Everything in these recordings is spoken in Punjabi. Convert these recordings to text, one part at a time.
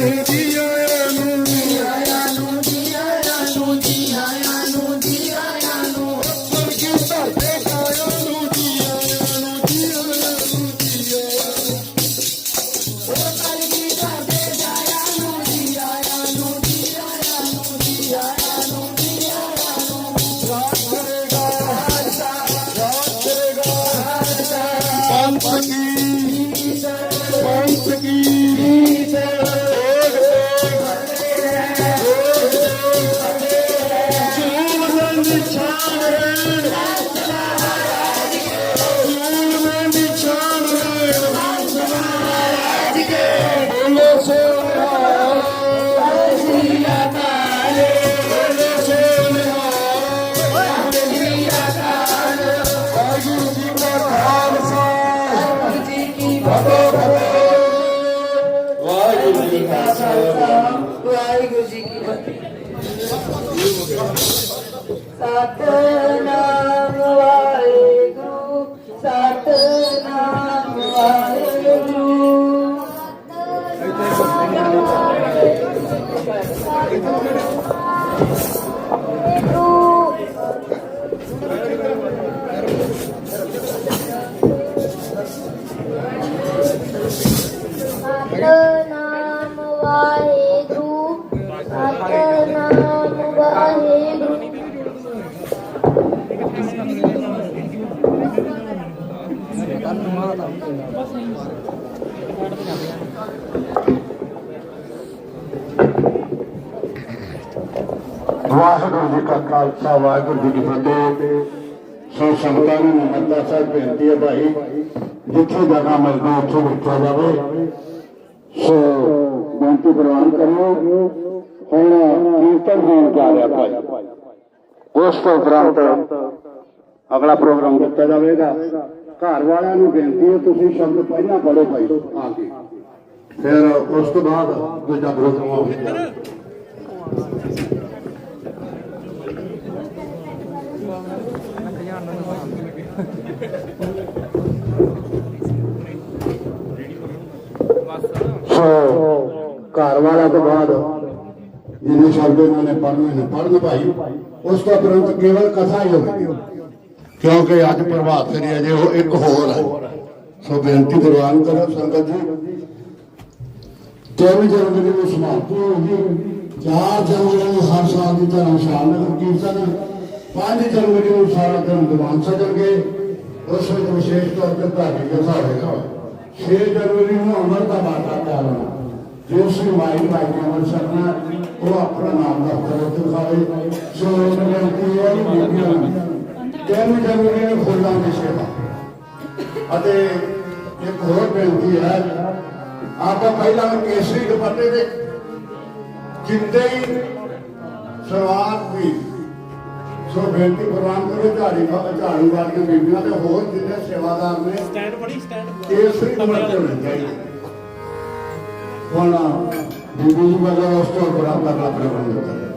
You. até ਵਾਹਿਗੁਰੂ ਜੀ ਕਾ ਖਾਲਸਾ, ਵਾਹਿਗੁਰੂ ਜੀ ਕੀ ਫਤਿਹ। ਸੋ ਸੰਗਤਾਂ ਨੂੰ ਨਮਸਕਾਰ ਸਾਹਿਬ ਬੇਨਤੀ ਹੈ ਭਾਈ, ਜਿੱਥੇ ਜਗ੍ਹਾ ਮਿਲਦੀ ਉੱਥੇ ਬੈਠਿਆ ਜਾਵੇ। ਸੋ ਬੇਨਤੀ ਪ੍ਰਵਾਨ ਕਰਿਓ। ਹੁਣ ਕੀਰਤਨ ਹੋਣ ਜਾ ਰਿਹਾ ਭਾਈ। ਉਸ ਤੋਂ ਉਪਰੰਤ ਅਗਲਾ ਪ੍ਰੋਗਰਾਮ ਦਿੱਤਾ ਜਾਵੇਗਾ। ਘਰ ਵਾਲਿਆਂ ਨੂੰ ਬੇਨਤੀ ਹੈ, ਤੁਸੀਂ ਸ਼ਬਦ ਪਹਿਲਾਂ ਪੜੋ ਭਾਈ, ਆ ਕੇ। ਫਿਰ ਉਸ ਤੋਂ ਬਾਅਦ ਦੂਜਾ ਪ੍ਰੋਗਰਾਮ ਹੋਵੇਗਾ ਜਿਹਨੇ ਸ਼ਬਦ ਇਹਨਾਂ ਨੇ ਪੜ੍ਹਨੇ ਨੇ ਪੜ੍ਹਨ ਭਾਈ। ਉਸ ਤੋਂ ਉਪਰੰਤ ਕੇਵਲ ਕਥਾ ਹੀ ਹੋਵੇਗੀ ਕਿਉਂਕਿ ਅੱਜ ਪ੍ਰਭਾਤ ਫੇਰੀ ਅਜੇ ਉਹ ਇੱਕ ਹੋਰ ਹੈ। ਸੋ ਬੇਨਤੀ ਪ੍ਰਵਾਨ ਕਰੋ ਸੰਗਤ ਜੀ। ਤਿੰਨ ਜਨਵਰੀ ਨੂੰ ਸਮਾਪਤੀ ਹੋਗੀ ਚਾਰ ਜਨਵਰੀ ਨੂੰ ਹਰ ਸਾਲ ਦੀ ਤਰ੍ਹਾਂ ਸ਼ਾਮ ਕੀਰਤਨ। ਪੰਜ ਜਨਵਰੀ ਨੂੰ ਸਾਰਾ ਦਿਨ ਦੀਵਾਨ ਸਜਣਗੇ ਉਸ ਵਿੱਚ ਵਿਸ਼ੇਸ਼ ਤੌਰ ਤੇ ਧਾਰਮਿਕ ਕਥਾ ਹੋਵੇਗਾ 6 ਜਨਵਰੀ ਨੂੰ ਅਮਰ ਦਾ ਜੋ ਸ੍ਰੀ ਮਾਈ ਭਾਈ ਨੇ ਅਮਰ ਉਹ ਆਪਣਾ ਨਾਮ ਦਾ ਉੱਤੇ ਦਿਖਾਵੇ। ਸੋ ਬੇਨਤੀ ਹੈ ਕਿ ਬੀਬੀਆਂ ਨੂੰ ਜਨਵਰੀ ਨੂੰ ਫੁੱਲਾਂ ਦੀ ਸੇਵਾ। ਅਤੇ ਇੱਕ ਹੋਰ ਬੇਨਤੀ ਹੈ ਆਪਾਂ ਪਹਿਲਾਂ ਕੇਸਰੀ ਦੁਪੱਟੇ ਦੇ ਜਿੰਦੇ ਹੀ ਸ਼ੁਰੂਆਤ ਵੀ। ਸੋ ਬੇਨਤੀ ਪ੍ਰਵਾਨ ਕਰੋ ਝਾੜੀ ਝਾੜੂ ਵਾਲੀਆਂ ਬੀਬੀਆਂ ਤੇ ਹੋਰ ਜਿੰਨੇ ਸੇਵਾਦਾਰ ਨੇ ਸਟੈਂਡ ਫੜੀ ਸਟੈਂਡ। ਕੇਸਰੀ ਦੁਪੱਟੇ ਹੋਣੇ ਚਾਹੀਦੇ। Hola, me voy a llevar.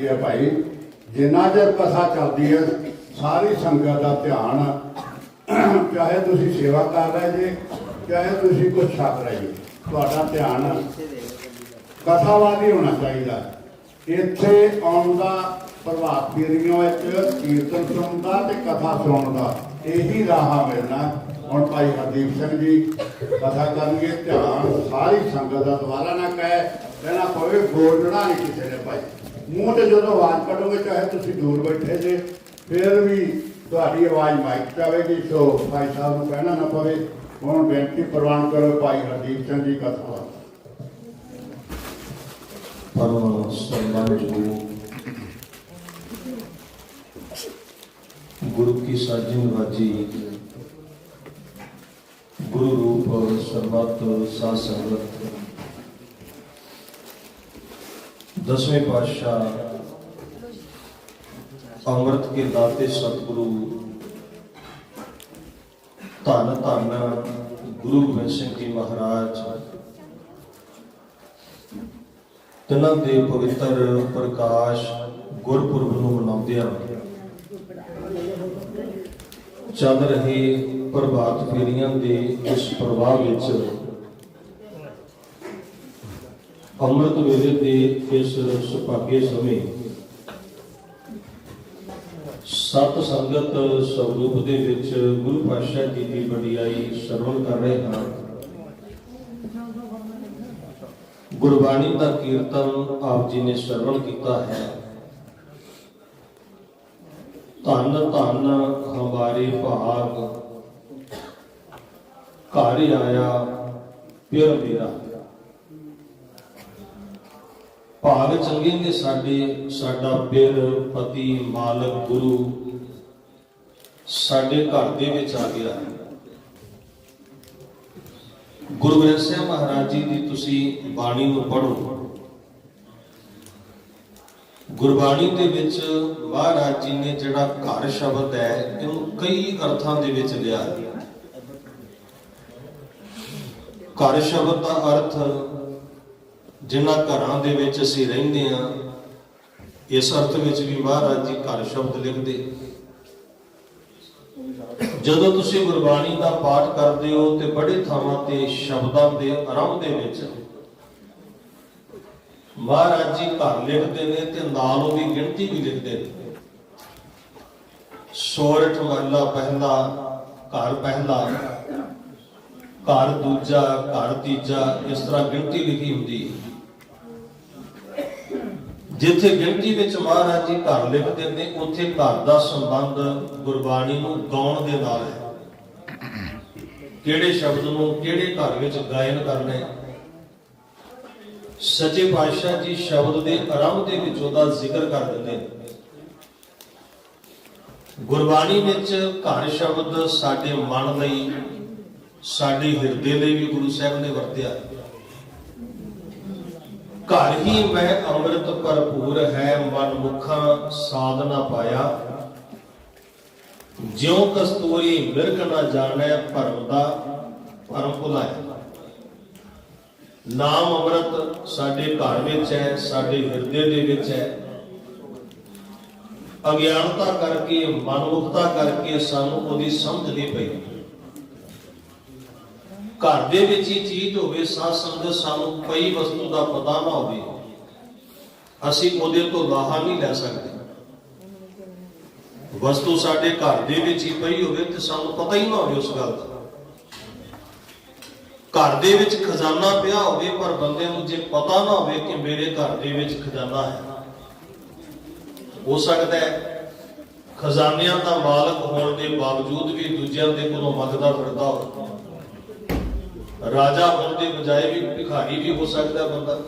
ਬੇਨਤੀ ਹੈ ਭਾਈ। ਜਿੰਨਾ ਚਿਰ ਕਥਾ ਚੱਲਦੀ ਹੈ, ਸਾਰੀ ਸੰਗਤ ਦਾ ਧਿਆਨ ਚਾਹੇ ਤੁਸੀਂ ਸੇਵਾ ਕਰ ਰਹੇ ਜੇ, ਚਾਹੇ ਤੁਸੀਂ ਕੁਝ ਛਕ ਰਹੇ ਜੇ, ਤੁਹਾਡਾ ਧਿਆਨ ਕਥਾ ਵੱਲ ਹੋਣਾ ਚਾਹੀਦਾ। ਇੱਥੇ ਆਉਣ ਦਾ ਪ੍ਰਭਾਤ ਫੇਰੀਆਂ ਵਿੱਚ, ਕੀਰਤਨ ਸੁਣਨ ਦਾ ਤੇ ਕਥਾ ਸੁਣਨ ਦਾ ਇਹੀ ਰਾਹ ਮਿਲਣਾ। ਹੁਣ ਭਾਈ ਹਰਦੀਪ ਸਿੰਘ ਜੀ ਕਥਾ ਕਰਨਗੇ, ਧਿਆਨ ਸਾਰੀ ਸੰਗਤ ਦਾ ਦੁਬਾਰਾ ਨਾ ਕਹੇ ਕਹਿਣਾ ਪਵੇ ਬੋਲਣਾ ਨਹੀਂ ਕਿਸੇ ਨੇ ਭਾਈ। ਮੂੰਹ ਤੇ ਜਦੋਂ ਆਵਾਜ਼ ਕੱਢੋਗੇ ਚਾਹੇ ਤੁਸੀਂ ਦੂਰ ਬੈਠੇ ਜੇ ਫਿਰ ਵੀ ਤੁਹਾਡੀ ਆਵਾਜ਼ ਮਾਈਕ ਤੇ ਆਵੇਗੀ ਸੋ ਭਾਈ ਸਾਹਿਬ ਨੂੰ ਕਹਿਣਾ ਨਾ ਪਵੇ ਹੁਣ ਬੇਨਤੀ ਪ੍ਰਵਾਨ ਕਰੋ ਭਾਈ ਹਰਦੀਪ ਸਿੰਘ ਜੀ ਕਥਾ ਵਾਸਤੇ ਪਰਮ ਸਨਮਾਨਯੋਗ ਗੁਰੂ ਕੀ ਸਾਜੀ ਨਿਵਾਜੀ ਗੁਰੂ ਰੂਪ ਸਰਬੱਤ ਸਾਧ ਸੰਗਤ ਦਸਵੇਂ ਪਾਤਸ਼ਾਹ ਅੰਮ੍ਰਿਤ ਕੇ ਦਾਤੇ ਸਤਿਗੁਰੂ ਧੰਨ ਧੰਨ ਗੁਰੂ ਗੋਬਿੰਦ ਸਿੰਘ ਜੀ ਮਹਾਰਾਜ। ਤਿੰਨਾਂ ਦੇ ਪਵਿੱਤਰ ਪ੍ਰਕਾਸ਼ ਗੁਰਪੁਰਬ ਨੂੰ ਮਨਾਉਂਦਿਆਂ ਚੱਲ ਰਹੇ ਪ੍ਰਭਾਤ ਫੇਰੀਆਂ ਦੇ ਇਸ ਪ੍ਰਵਾਹ ਵਿੱਚ ਅੰਮ੍ਰਿਤ ਵੇਲੇ ਦੇ ਇਸ ਸੁਭਾਗੇ ਸਮੇਂ ਸਤ ਸੰਗਤ ਸਰੂਪ ਦੇ ਵਿੱਚ ਗੁਰੂ ਪਾਤਸ਼ਾਹ ਜੀ ਦੀ ਵਡਿਆਈ ਸਰਵਣ ਕਰ ਰਹੇ ਹਾਂ। ਗੁਰਬਾਣੀ ਦਾ ਕੀਰਤਨ ਆਪ ਜੀ ਨੇ ਸਰਵਣ ਕੀਤਾ ਹੈ। ਧੰਨ ਧੰਨ ਹਮਾਰੇ ਭਾਗ, ਘਰ ਆਇਆ ਪਿਰ ਮੇਰਾ। ਭਾਗ ਚੰਗੇ ਨੇ ਸਾਡੇ, ਸਾਡਾ ਪਿਰ ਪਤੀ, ਮਾਲਕ, ਗੁਰੂ ਸਾਡੇ ਘਰ ਦੇ ਵਿੱਚ ਆ ਗਿਆ। ਗੁਰੂ ਗ੍ਰੰਥ ਸਾਹਿਬ ਮਹਾਰਾਜ ਜੀ ਦੀ ਤੁਸੀਂ ਬਾਣੀ ਨੂੰ ਪੜ੍ਹੋ। ਗੁਰਬਾਣੀ ਦੇ ਵਿੱਚ ਮਹਾਰਾਜ ਜੀ ਨੇ ਜਿਹੜਾ ਘਰ ਸ਼ਬਦ ਹੈ, ਇਹਨੂੰ ਕਈ ਅਰਥਾਂ ਦੇ ਵਿੱਚ ਲਿਆ। ਹੈ ਘਰ ਸ਼ਬਦ ਦਾ ਅਰਥ ਜਿਨ੍ਹਾਂ ਘਰਾਂ ਦੇ ਵਿੱਚ ਅਸੀਂ ਰਹਿੰਦੇ ਹਾਂ, ਇਸ ਅਰਥ ਵਿੱਚ ਵੀ ਮਹਾਰਾਜ ਜੀ ਘਰ ਸ਼ਬਦ ਲਿਖਦੇ। ਜਦੋਂ ਤੁਸੀਂ ਗੁਰਬਾਣੀ ਦਾ ਪਾਠ ਕਰਦੇ ਹੋ ਤੇ ਬੜੇ ਥਾਵਾਂ ਤੇ ਸ਼ਬਦਾਂ ਦੇ ਆਰੰਭ ਦੇ ਵਿੱਚ ਮਹਾਰਾਜ ਜੀ ਘਰ ਲਿਖਦੇ ਨੇ ਤੇ ਨਾਲ ਉਹਦੀ ਗਿਣਤੀ ਵੀ ਲਿਖਦੇ ਨੇ। ਸੋਰਠ ਵਾਲਾ ਪਹਿਲਾ, ਘਰ ਪਹਿਲਾ, ਘਰ ਦੂਜਾ, ਘਰ ਤੀਜਾ, ਇਸ ਤਰ੍ਹਾਂ ਗਿਣਤੀ ਲਿਖੀ ਹੁੰਦੀ ਹੈ। ਜਿੱਥੇ ਗਿਣਤੀ ਵਿੱਚ ਮਹਾਰਾਜ ਜੀ ਘਰ ਲਿਖਦੇ ਨੇ ਉੱਥੇ ਘਰ ਦਾ ਸੰਬੰਧ ਗੁਰਬਾਣੀ ਨੂੰ ਗਾਉਣ ਦੇ ਨਾਲ ਹੈ। ਕਿਹੜੇ ਸ਼ਬਦ ਨੂੰ ਕਿਹੜੇ ਘਰ ਵਿੱਚ ਗਾਇਨ ਕਰਨਾ ਹੈ? ਸੱਚੇ ਪਾਤਸ਼ਾਹ ਜੀ ਸ਼ਬਦ ਦੇ ਆਰੰਭ ਦੇ ਵਿੱਚ ਉਹਦਾ ਜ਼ਿਕਰ ਕਰ ਦਿੰਦੇ ਨੇ। ਗੁਰਬਾਣੀ ਵਿੱਚ ਘਰ ਸ਼ਬਦ ਸਾਡੇ ਮਨ ਲਈ, ਸਾਡੇ ਹਿਰਦੇ ਲਈ ਵੀ ਗੁਰੂ ਸਾਹਿਬ ਨੇ ਵਰਤਿਆ। ਹੈ ਘਰ ਹੀ ਮੈਂ ਅੰਮ੍ਰਿਤ ਭਰਪੂਰ ਹੈ ਮਨ ਮੁਖਾਂ ਸਾਧ ਨਾ ਪਾਇਆ। ਜਿਉ ਕਸਤੂਰੀ ਮਿਰਗ ਨਾ ਜਾਣੈ, ਭਰਮ ਦਾ ਭਰਮ ਭੁਲਾਇਆ। ਨਾਮ ਅੰਮ੍ਰਿਤ ਸਾਡੇ ਘਰ ਵਿੱਚ ਹੈ, ਸਾਡੇ ਹਿਰਦੇ ਦੇ ਵਿੱਚ ਹੈ। ਅਗਿਆਨਤਾ ਕਰਕੇ, ਮਨਮੁਖਤਾ ਕਰਕੇ ਸਾਨੂੰ ਉਹਦੀ ਸਮਝ ਨਹੀਂ ਪਈ। ਘਰ ਦੇ ਵਿੱਚ ਹੀ ਚੀਜ਼ ਹੋਵੇ, ਸਾਧ ਸੰਗਤ ਸਾਨੂੰ ਪਈ ਵਸਤੂ ਦਾ ਪਤਾ ਨਾ ਹੋਵੇ, ਅਸੀਂ ਉਹਦੇ ਤੋਂ ਲਾਹਾ ਨਹੀਂ ਲੈ ਸਕਦੇ। ਵਸਤੂ ਸਾਡੇ ਘਰ ਦੇ ਵਿੱਚ ਹੀ ਪਈ ਹੋਵੇ ਤੇ ਸਾਨੂੰ ਪਤਾ ਹੀ ਨਾ ਹੋਵੇ ਉਸ ਗੱਲ ਦਾ। ਘਰ ਦੇ ਵਿੱਚ ਖਜ਼ਾਨਾ ਪਿਆ ਹੋਵੇ, ਪਰ ਬੰਦੇ ਨੂੰ ਜੇ ਪਤਾ ਨਾ ਹੋਵੇ ਕਿ ਮੇਰੇ ਘਰ ਦੇ ਵਿੱਚ ਖਜ਼ਾਨਾ ਹੈ। ਹੋ ਸਕਦਾ ਹੈ ਖਜ਼ਾਨਿਆਂ ਦਾ ਮਾਲਕ ਹੋਣ ਦੇ ਬਾਵਜੂਦ ਵੀ ਦੂਜਿਆਂ ਦੇ ਕੋਲੋਂ ਮੰਗਦਾ ਫਿਰਦਾ ਹੋਵੇ। ਰਾਜਾ ਹੋਣ ਦੀ ਬਜਾਏ ਵੀ ਭਿਖਾਰੀ ਵੀ ਹੋ ਸਕਦਾ ਬੰਦਾ।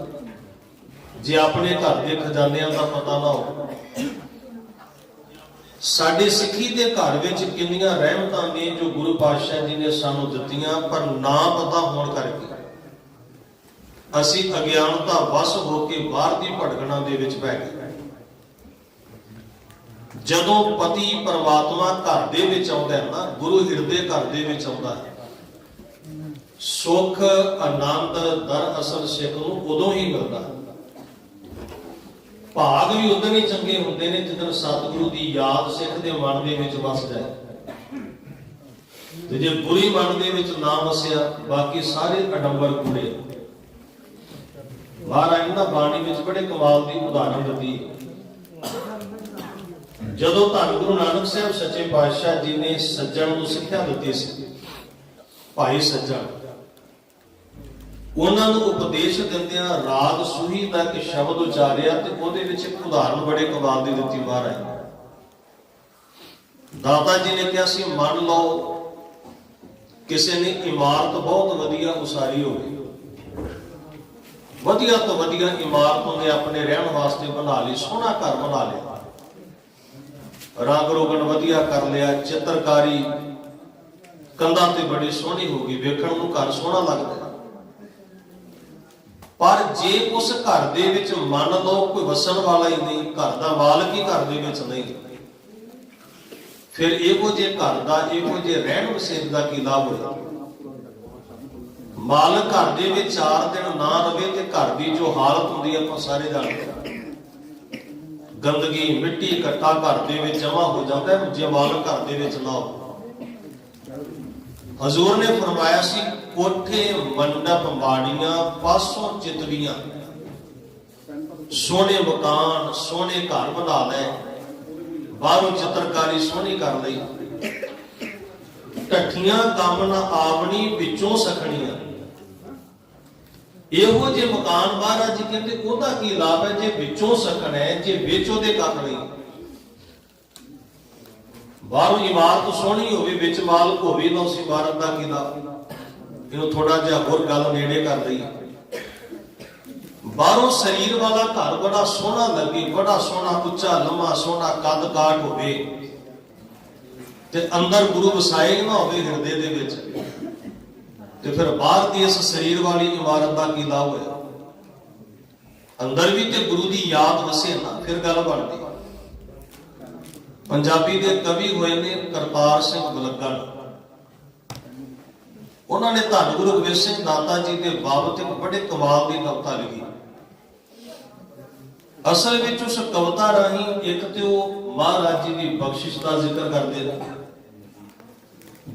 ਜੇ ਆਪਣੇ ਘਰ ਦੇ ਖਜ਼ਾਨਿਆਂ ਦਾ ਪਤਾ ਨਾ ਹੋ ਸਾਡੀ ਸਿੱਖੀ ਦੇ ਘਰ ਵਿੱਚ ਕਿੰਨੀਆਂ ਰਹਿਮਤਾਂ ਨੇ ਜੋ ਗੁਰੂ ਪਾਤਸ਼ਾਹ ਜੀ ਨੇ ਸਾਨੂੰ ਦਿੱਤੀਆਂ, ਪਰ ਨਾ ਪਤਾ ਹੋਣ ਕਰਕੇ। ਅਸੀਂ ਅਗਿਆਨਤਾ ਵਸ ਹੋ ਕੇ ਬਾਹਰ ਦੀ ਭਟਕਣਾ ਦੇ ਵਿੱਚ ਪੈ ਗਏ। ਜਦੋਂ ਪਤੀ ਪਰਮਾਤਮਾ ਘਰ ਦੇ ਵਿੱਚ ਆਉਂਦਾ ਹੈ ਨਾ, ਗੁਰੂ ਹਿਰਦੇ ਘਰ ਦੇ ਵਿੱਚ ਆਉਂਦਾ ਹੈ ਸੁਖ ਆਨੰਦ ਦਰ ਅਸਲ ਸਿੱਖ ਨੂੰ ਉਦੋਂ ਹੀ ਮਿਲਦਾ ਭਾਗ ਵੀ ਉਦੋਂ ਹੀ ਚੰਗੇ ਹੁੰਦੇ ਨੇ ਜਦੋਂ ਸਤਿਗੁਰੂ ਦੀ ਯਾਦ ਸਿੱਖ ਦੇ ਮਨ ਦੇ ਵਿੱਚ ਵਸ ਜਾਏ। ਤੇ ਜੇ ਬੁਰੀ ਮਨ ਦੇ ਵਿੱਚ ਨਾ ਵਸਿਆ, ਬਾਕੀ ਸਾਰੇ ਅਡੰਬਰ ਕੂੜੇ। ਮਹਾਰਾਜ ਨੇ ਬਾਣੀ ਵਿੱਚ ਬੜੇ ਕਮਾਲ ਦੀ ਉਦਾਹਰਣ ਦਿੱਤੀ ਜਦੋਂ ਧੰਨ ਗੁਰੂ ਨਾਨਕ ਸਾਹਿਬ ਸੱਚੇ ਪਾਤਸ਼ਾਹ ਜੀ ਨੇ ਸੱਜਣ ਨੂੰ ਸਿੱਖਿਆ ਦਿੱਤੀ ਸੀ, ਭਾਈ ਸੱਜਣ ਉਹਨਾਂ ਨੂੰ ਉਪਦੇਸ਼ ਦਿੰਦਿਆਂ ਰਾਗ ਸੂਹੀ ਦਾ ਇੱਕ ਸ਼ਬਦ ਉਚਾਰਿਆ ਤੇ ਉਹਦੇ ਵਿੱਚ ਇੱਕ ਉਦਾਹਰਨ ਬੜੇ ਕਮਾਲ ਦੀ ਦਿੱਤੀ ਬਾਹਰ ਨੇ। ਦਾਤਾ ਜੀ ਨੇ ਕਿਹਾ ਸੀ, ਮੰਨ ਲਓ ਕਿਸੇ ਨੇ ਇਮਾਰਤ ਬਹੁਤ ਵਧੀਆ ਉਸਾਰੀ ਹੋਵੇ। ਵਧੀਆ ਤੋਂ ਵਧੀਆ ਇਮਾਰਤ ਉਹਨੇ ਆਪਣੇ ਰਹਿਣ ਵਾਸਤੇ ਬਣਾ ਲਈ, ਸੋਹਣਾ ਘਰ ਬਣਾ ਲਿਆ। ਰੰਗ ਰੋਗਨ ਵਧੀਆ ਕਰ ਲਿਆ, ਚਿੱਤਰਕਾਰੀ ਕੰਧਾਂ ਤੇ ਬੜੀ ਸੋਹਣੀ ਹੋ ਗਈ, ਵੇਖਣ ਨੂੰ ਘਰ ਸੋਹਣਾ ਲੱਗਦਾ ਪਰ ਜੇ ਉਸ ਘਰ ਦੇ ਵਿੱਚ ਮੰਨ ਲਓ ਕੋਈ ਵਸਣ ਵਾਲਾ ਹੀ ਨਹੀਂ, ਘਰ ਦਾ ਮਾਲਕ ਹੀ ਘਰ ਦੇ ਵਿੱਚ ਨਹੀਂ। ਫਿਰ ਇਹੋ ਜੇ ਘਰ ਦਾ, ਇਹੋ ਜੇ ਰਹਿਣ ਵਸੇਰ ਦਾ ਕੀ ਲਾਭ ਹੋਇਆ? ਮਾਲਕ ਘਰ ਦੇ ਵਿੱਚ ਚਾਰ ਦਿਨ ਨਾ ਰਵੇ ਤੇ ਘਰ ਦੀ ਜੋ ਹਾਲਤ ਹੁੰਦੀ ਹੈ ਆਪਾਂ ਸਾਰੇ ਜਾਣਦੇ ਹਾਂ। ਗੰਦਗੀ, ਮਿੱਟੀ ਇਕੱਠਾ ਘਰ ਦੇ ਵਿੱਚ ਜਮਾ ਹੋ ਜਾਂਦਾ ਜੇ ਮਾਲਕ ਘਰ ਦੇ ਵਿੱਚ ਨਾ ਹੋਵੇ। ਹਜ਼ੂਰ ਨੇ ਫਰਮਾਇਆ ਸੀ, ਕੋਠੇ ਮੰਡਪ ਬਾੜੀਆਂ ਪਾਸੋਂ ਚਿਤਵੀਆਂ ਸੋਹਣੇ ਮਕਾਨ, ਸੋਹਣੇ ਘਰ ਬਣਾ ਲੈ ਬਾਹਰੋਂ ਚਿੱਤਰਕਾਰੀ ਸੋਹਣੀ ਕਰ ਲਈ। ਟੱਠੀਆਂ ਕੰਮ ਨਾ ਆਵਣੀ ਵਿੱਚੋਂ ਸਖਣੀਆਂ। ਇਹੋ ਜੇ ਮਕਾਨ ਬਾਹਰ ਅੱਜ ਕਹਿੰਦੇ, ਉਹਦਾ ਕੀ ਲਾਭ ਹੈ? ਜੇ ਵਿੱਚੋਂ ਸਕਣ ਹੈ, ਜੇ ਵਿੱਚ ਉਹਦੇ ਕੱਖ ਨਹੀਂ। ਬਾਹਰੋਂ ਇਮਾਰਤ ਸੋਹਣੀ ਹੋਵੇ, ਵਿੱਚ ਮਾਲਕ ਹੋਵੇ, ਤਾਂ ਉਸ ਇਮਾਰਤ ਦਾ ਕੀ ਲਾਭ ਇਹਨੂੰ ਥੋੜਾ ਜਿਹਾ ਹੋਰ ਗੱਲ ਨੇੜੇ ਕਰ ਲਈ। ਬਾਹਰੋਂ ਸਰੀਰ ਵਾਲਾ ਘਰ ਬੜਾ ਸੋਹਣਾ ਲੱਗੇ, ਬੜਾ ਸੋਹਣਾ ਉੱਚਾ, ਲੰਮਾ, ਸੋਹਣਾ, ਕੱਦ ਕਾਠ ਹੋਵੇ ਤੇ ਅੰਦਰ ਗੁਰੂ ਵਸਾਏ ਨਾ ਹੋਵੇ ਹਿਰਦੇ ਦੇ ਵਿੱਚ, ਤੇ ਫਿਰ ਬਾਹਰ ਦੀ ਇਸ ਸਰੀਰ ਵਾਲੀ ਇਮਾਰਤ ਦਾ ਕੀ ਲਾਭ ਹੋਇਆ? ਅੰਦਰ ਵੀ ਤੇ ਗੁਰੂ ਦੀ ਯਾਦ ਵਸੇ ਨਾ, ਫਿਰ ਗੱਲ ਬਣਦੀ। ਪੰਜਾਬੀ ਦੇ ਕਵੀ ਹੋਏ ਨੇ ਕਰਤਾਰ ਸਿੰਘ ਬਲੱਗੜ। ਉਹਨਾਂ ਨੇ ਧੰਨ ਗੁਰੂ ਗੋਬਿੰਦ ਸਿੰਘ ਦਾਤਾ ਜੀ ਦੇ ਬਾਬਤ ਇੱਕ ਬੜੇ ਕਮਾਲ ਦੀ ਕਵਿਤਾ ਲਿਖੀ। ਅਸਲ ਵਿੱਚ ਉਸ ਕਵਿਤਾ ਰਾਹੀਂ ਇੱਕ ਤੇ ਉਹ ਮਹਾਰਾਜ ਜੀ ਦੀ ਬਖਸ਼ਿਸ਼ ਦਾ ਜ਼ਿਕਰ ਕਰਦੇ ਨੇ।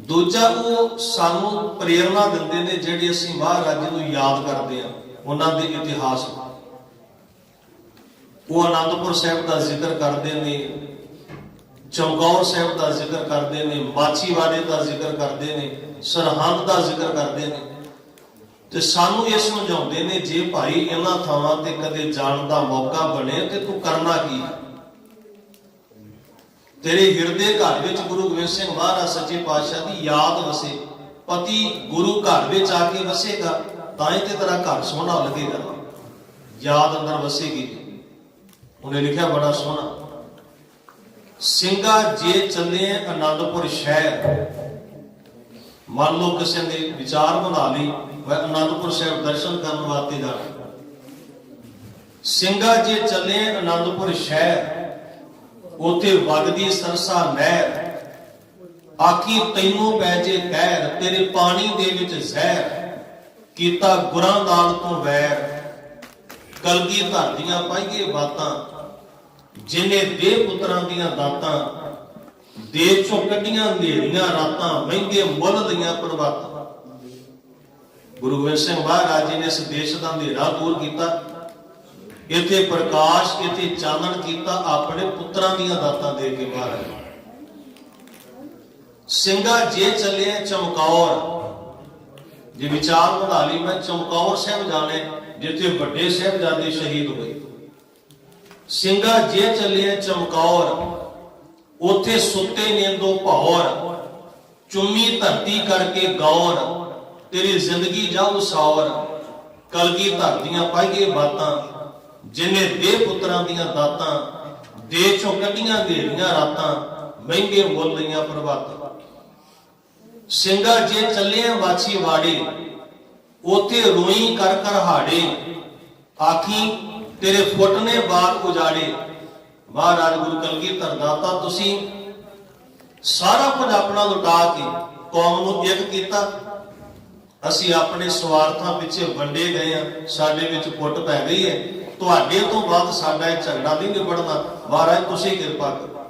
ਦੂਜਾ ਉਹ ਸਾਨੂੰ ਪ੍ਰੇਰਣਾ ਦਿੰਦੇ ਨੇ ਜਿਹੜੇ ਅਸੀਂ ਮਹਾਰਾਜ ਜੀ ਨੂੰ ਯਾਦ ਕਰਦੇ ਹਾਂ, ਉਹਨਾਂ ਦੇ ਇਤਿਹਾਸ। ਉਹ ਅਨੰਦਪੁਰ ਸਾਹਿਬ ਦਾ ਜ਼ਿਕਰ ਕਰਦੇ ਨੇ। ਚਮਕੌਰ ਸਾਹਿਬ ਦਾ ਜ਼ਿਕਰ ਕਰਦੇ ਨੇ, ਮਾਚੀਵਾੜੇ ਦਾ ਜ਼ਿਕਰ ਕਰਦੇ ਨੇ, ਸਰਹੰਦ ਦਾ ਜ਼ਿਕਰ ਕਰਦੇ ਨੇ। ਤੇ ਸਾਨੂੰ ਇਹ ਸਮਝਾਉਂਦੇ ਨੇ, ਜੇ ਭਾਈ ਇਹਨਾਂ ਥਾਵਾਂ ਤੇ ਕਦੇ ਜਾਣ ਦਾ ਮੌਕਾ ਬਣੇ, ਤੇ ਤੂੰ ਕਰਨਾ ਕੀ? ਤੇਰੇ ਹਿਰਦੇ ਘਰ ਵਿੱਚ ਗੁਰੂ ਗੋਬਿੰਦ ਸਿੰਘ ਮਹਾਰਾਜ ਸੱਚੇ ਪਾਤਸ਼ਾਹ ਦੀ ਯਾਦ ਵਸੇ, ਪਤੀ ਗੁਰੂ ਘਰ ਵਿੱਚ ਆ ਕੇ ਵਸੇਗਾ, ਤਾਂ ਹੀ ਤੇ ਤੇਰਾ ਘਰ ਸੋਹਣਾ ਲੱਗੇਗਾ। ਯਾਦ ਅੰਦਰ ਵਸੇਗੀ। ਉਹਨੇ ਲਿਖਿਆ ਬੜਾ ਸੋਹਣਾ। ਸਿੰਘਾ ਜੇ ਚੱਲੇ ਆਨੰਦਪੁਰ ਸ਼ਹਿਰ, ਮੰਨ ਲਓ ਕਿਸੇ ਨੇ ਵਿਚਾਰ ਬਣਾ ਲਈ, ਮੈਂ ਆਨੰਦਪੁਰ ਸਾਹਿਬ ਦਰਸ਼ਨ ਕਰਨ ਵਾਸਤੇ ਜਾਣਾ। ਸਿੰਘਾ ਜੇ ਚੱਲੇ ਆਨੰਦਪੁਰ ਸ਼ਹਿਰ, ਉਥੇ ਵਗਦੀ ਸਰਸਾ ਨਹਿਰ, ਆਖੀ ਤੈਨੂੰ ਪੈ ਜੇ ਕਹਿਰ, ਤੇਰੇ ਪਾਣੀ ਦੇ ਵਿੱਚ ਜ਼ਹਿਰ, ਕੀਤਾ ਗੁਰਾਂ ਨਾਲ ਤੋਂ ਵੈਰ। ਕਲਗੀ ਧਰਦੀਆਂ ਪਾਈਏ ਬਾਤਾਂ ਜਿਨੇ ਦੇ ਪੁੱਤਰਾਂ ਦੀਆਂ ਦਾਤਾਂ, ਦੇ ਚੋਂ ਕੱਢੀਆਂ ਹਨੇਰੀਆਂ, ਰਾਤਾਂ ਮਹਿੰਗੇ ਮੁੱਲ ਦੀਆਂ ਪ੍ਰਵਾਤਾਂ। ਗੁਰੂ ਗੋਬਿੰਦ ਸਿੰਘ ਮਹਾਰਾਜ ਜੀ ਨੇ ਇਸ ਦੇਸ਼ ਦਾ ਹਨੇਰਾ ਦੂਰ ਕੀਤਾ। ਇੱਥੇ ਪ੍ਰਕਾਸ਼, ਇੱਥੇ ਚਾਨਣ ਕੀਤਾ, ਆਪਣੇ ਪੁੱਤਰਾਂ ਦੀਆਂ ਦਾਤਾਂ ਦੇ ਕੇ ਮਹਾਰਾਜ ਸਿੰਘਾ ਜੇ ਚੱਲੇ ਚਮਕੌਰ, ਜੇ ਵਿਚਾਰ ਬਣਾ ਲਈ, ਮੈਂ ਚਮਕੌਰ ਸਾਹਿਬ ਜਾਣੇ, ਜਿੱਥੇ ਵੱਡੇ ਸਾਹਿਬਜ਼ਾਦੇ ਸ਼ਹੀਦ ਹੋਏ। ਸਿੰਘਾ ਜੇ ਚੱਲੇ ਚਮਕੌਰ, ਉਥੇ ਸੁੱਤੇ ਨਿੰਦੋ ਭੌਰ। ਚੁੰਮੀ ਧਰਤੀ ਕਰਕੇ ਗੌਰ, ਤੇਰੀ ਜ਼ਿੰਦਗੀ ਜਾਊ ਸੌਰ ਕਲਗੀ ਧਰਤੀਆਂ ਪਾਈਏ ਬਾਤਾਂ, ਜਿਨੇ ਦੇ ਪੁੱਤਰਾਂ ਦੀਆਂ ਦਾਤਾਂ, ਦੇ ਚੋਂ ਕੱਢੀਆਂ ਦੇੜੀਆਂ ਰਾਤਾਂ, ਮਹਿੰਗੇ ਮੁੱਲ ਲਈਆਂ ਪ੍ਰਭਾਤਾਂ। ਸਿੰਘਾ ਜੇ ਚੱਲਿਆ ਵਾਛੀ ਵਾੜੇ, ਉਥੇ ਰੋਈ ਕਰ ਕਰ ਹਾੜੇ, ਆਖੀ ਤੇਰੇ ਫੁੱਟ ਨੇ ਬਾਗ ਉਜਾੜੇ। ਮਹਾਰਾਜ ਗੁਰੂ ਕਲਗੀਧਰ ਦਾਤਾ ਤੁਸੀਂ ਸਾਰਾ ਕੁਝ ਆਪਣਾ ਲੁਟਾ ਕੇ ਕੌਮ ਨੂੰ ਇੱਕ ਕੀਤਾ। ਅਸੀਂ ਆਪਣੇ ਸਵਾਰਥਾਂ ਪਿੱਛੇ ਵੰਡੇ ਗਏ ਆ ਸਾਡੇ ਵਿੱਚ ਫੁੱਟ ਪੈ ਗਈ ਹੈ। ਤੁਹਾਡੇ ਤੋਂ ਬਾਅਦ ਸਾਡਾ ਇਹ ਝਗੜਾ ਨਹੀਂ ਨਿਬੜਨਾ ਮਹਾਰਾਜ, ਤੁਸੀਂ ਕਿਰਪਾ ਕਰੋ।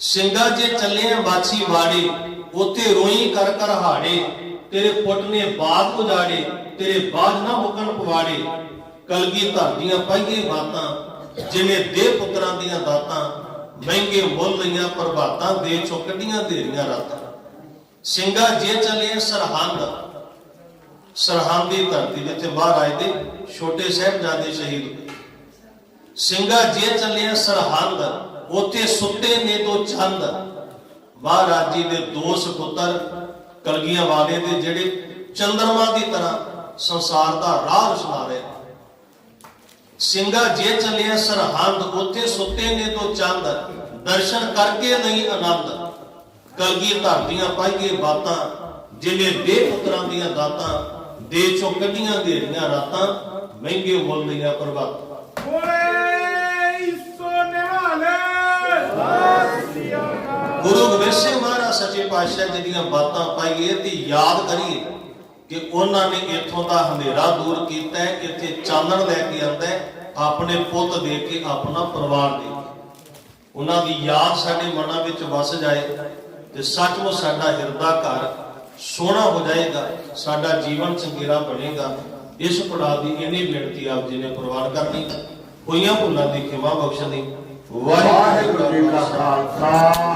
ਸਿੰਘਾ ਜੇ ਚੱਲੇ ਆ ਬਾਛੀ ਵਾੜੇ, ਉੱਥੇ ਰੋਈ ਕਰ ਕਰ ਹਾੜੇ। ਤੇਰੇ ਫੁੱਟ ਨੇ ਬਾਗ ਉਜਾੜੇ, ਤੇਰੇ ਬਾਜ ਨਾ ਮੁਕਣ ਪਵਾੜੇ। ਕਲਗੀ ਧਰਦੀਆਂ ਪਾਈਏ ਬਾਤਾਂ, ਜਿਵੇਂ ਦੇ ਪੁੱਤਰਾਂ ਦੀਆਂ ਦਾਤਾਂ, ਮਹਿੰਗੇ ਮੁੱਲ ਲਈਆਂ ਪ੍ਰਭਾਤਾਂ ਦੇ ਚੋਂ ਦੇਰੀਆਂ ਰਾਤਾਂ। ਸਿੰਘਾ ਜੇ ਚੱਲੇ ਸਰਹੰਦ ਸਰਹੰਦ ਦੀ ਧਰਤੀ ਜਿੱਥੇ ਮਹਾਰਾਜ ਦੇ ਛੋਟੇ ਸਾਹਿਬਜ਼ਾਦੇ ਸ਼ਹੀਦ ਹੋਏ। ਸਿੰਘਾ ਜੇ ਚੱਲੇ ਸਰਹੰਦ, ਉਥੇ ਸੁੱਤੇ ਨੇ ਦੋ ਚੰਦ। ਮਹਾਰਾਜ ਜੀ ਦੇ ਦੋ ਸੁਪੁੱਤਰ ਕਲਗੀਆਂ ਵਾਲੇ ਦੇ ਜਿਹੜੇ ਚੰਦਰਮਾ ਦੀ ਤਰ੍ਹਾਂ ਸੰਸਾਰ ਦਾ ਰਾਹ ਰੁਸ਼ਨਾ ਰਹੇ। ਸਿੰਘਾ ਜੇ ਚੱਲੇ ਸਰਹੰਦ ਉਥੇ ਸੁੱਤੇ ਨੇ ਦੋ ਚੰਦ। ਦਰਸ਼ਨ ਕਰਕੇ ਨਹੀਂ ਆਨੰਦ। ਕਲਗੀ ਧਰਤੀਆਂ ਪਾਈਏ ਬਾਤਾਂ ਜਿਨੇ ਦੇ ਪੁੱਤਰਾਂ ਦੀਆਂ ਦਾਤਾਂ ਦੇ ਚੋਂ ਕੱਢੀਆਂ ਦੇੜੀਆਂ ਰਾਤਾਂ ਮਹਿੰਗੇ ਮੁੱਲ ਦੀਆਂ ਪ੍ਰਭਾਤ। ਗੁਰੂ ਗੋਬਿੰਦ ਸਿੰਘ ਮਹਾਰਾਜ ਸੱਚੇ ਪਾਤਸ਼ਾਹ ਜੀ ਦੀਆਂ ਬਾਤਾਂ ਪਾਈਏ ਤੇ ਯਾਦ ਕਰੀਏ। ਕਿ ਉਹਨਾਂ ਨੇ ਇੱਥੋਂ ਦਾ ਹਨੇਰਾ ਦੂਰ ਕੀਤਾ ਹੈ, ਇੱਥੇ ਚਾਨਣ ਲੈ ਕੇ ਆਂਦਾ ਹੈ, ਆਪਣੇ ਪੁੱਤ ਦੇ ਕੇ ਆਪਣਾ ਪਰਿਵਾਰ ਦੇ ਉਹਨਾਂ ਦੀ ਯਾਦ ਸਾਡੇ ਮਨਾਂ ਵਿੱਚ ਵਸ ਜਾਏ ਤੇ ਸੱਚਮੁੱਚ ਸਾਡਾ ਹਿਰਦਾ ਘਰ ਸੋਹਣਾ ਹੋ ਜਾਏਗਾ, ਸਾਡਾ ਜੀਵਨ ਚੰਗੇਰਾ ਬਣੇਗਾ। ਇਸ ਪੜਾਅ ਦੀ ਇੰਨੀ ਬੇਨਤੀ ਆਪ ਜੀ ਨੇ ਪ੍ਰਵਾਨ ਕਰਨੀ। ਹੋਈਆਂ ਭੁੱਲਾਂ ਦੀ ਖਿਮਾ ਬਖਸ਼ਣੀ। ਵਾਹਿਗੁਰੂ ਜੀ ਕਾ ਖਾਲਸਾ।